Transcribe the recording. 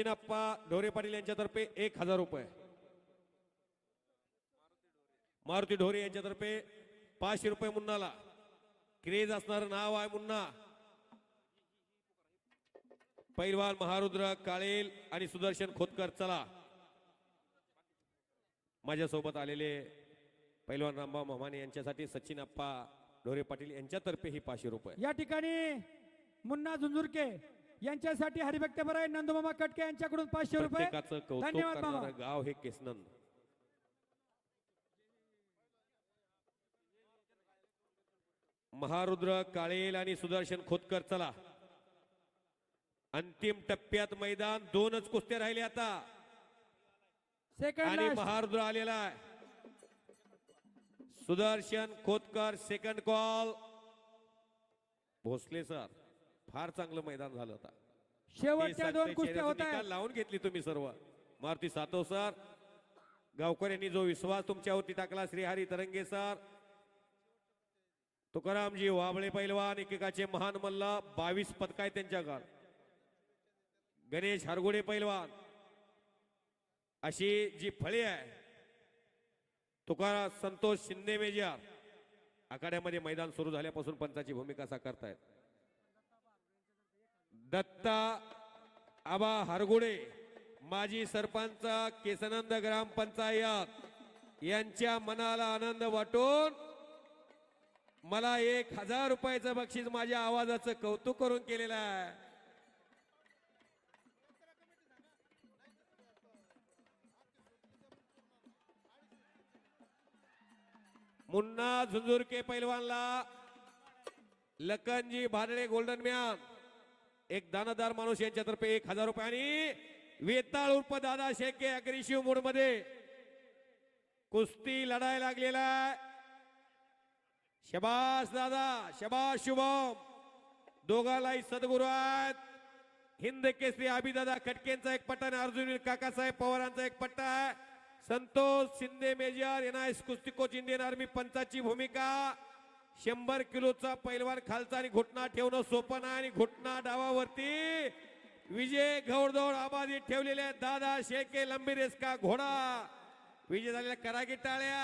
सचिनाप्पा ढोरे पाटील यांच्यातर्फे एक हजार रुपये. मारुती ढोरे यांच्यातर्फे पाचशे रुपये मुन्नाला. क्रेज असणार नाव आहे मुन्ना. पैलवान महारुद्र काळेल आणि सुदर्शन खोतकर चला. माझ्यासोबत आलेले पैलवान रामभाऊ मामाने यांच्यासाठी सचिन अप्पा ढोरे पाटील यांच्यातर्फे ही पाचशे रुपये. या ठिकाणी मुन्ना झुंझुरके. यांच्यासाठी हरिभक्त बराय नंदमामा कटके यांच्याकडून पाचशे रुपये. धन्यवाद मामा. गाव हे केसनंद. महारुद्र काळेल आणि सुदर्शन खोतकर चला. अंतिम टप्प्यात मैदान. दोनच कुस्त्या राहिले आता. सेकंड आणि. महारुद्र आलेला आहे. Sudarshan Khotkar second call Bhosale sir फार चांगलं मैदान झालं होता. शेवटच्या दोन कुस्त्या चेहऱ्याचं होत निकाल आहेत लावून घेतली तुम्ही सर्व. मारुती सातव सर गावकऱ्यांनी जो विश्वास तुमच्यावरती टाकला श्रीहरी तरंगे सर तुकारामजी वाबळे पैलवान एकेकाचे महान मल्ल बावीस पदक आहेत त्यांच्याकडे गणेश हरगुडे पैलवान अशी जी फळी आहे तुकारा संतोष शिंदे मेजर आखाड्यामध्ये मैदान सुरू झाल्यापासून पंचाची भूमिका साकारतायत. दत्ता आबा हरगुडे माजी सरपंच केसनंद ग्रामपंचायत यांच्या मनाला आनंद वाटून मला एक हजार रुपयाचं बक्षीस माझ्या आवाजाचं कौतुक करून केलेलं आहे. मुन्ना झुंझुरके पैलवानला लखनजी भानडे गोल्डन मॅन एक दानदार माणूस यांच्यातर्फे एक हजार रुपये आणि वेताळ उर्फ दादा शेके अग्रिशिव मोडमध्ये कुस्ती लढायला लागलेला शबास दादा शबास शुभम. दोघालाही सद्गुरू आहेत. हिंद केसरी अभिदादा खटकेंचा एक पट्टा आणि अर्जुन काकासाहेब पवारांचा एक पट्टा संतोष शिंदे मेजर एनआयएस कुस्ती कोच इंडियन आर्मी पंचाची भूमिका. शंभर किलोचा पैलवान खालचा आणि घुटना ठेवणं सोपं नाही आणि घुटना डावावरती विजय घौडदौड आबादी ठेवलेले दादा शेके लंबी रेसका घोडा? विजय झालेला करागी टाळ्या.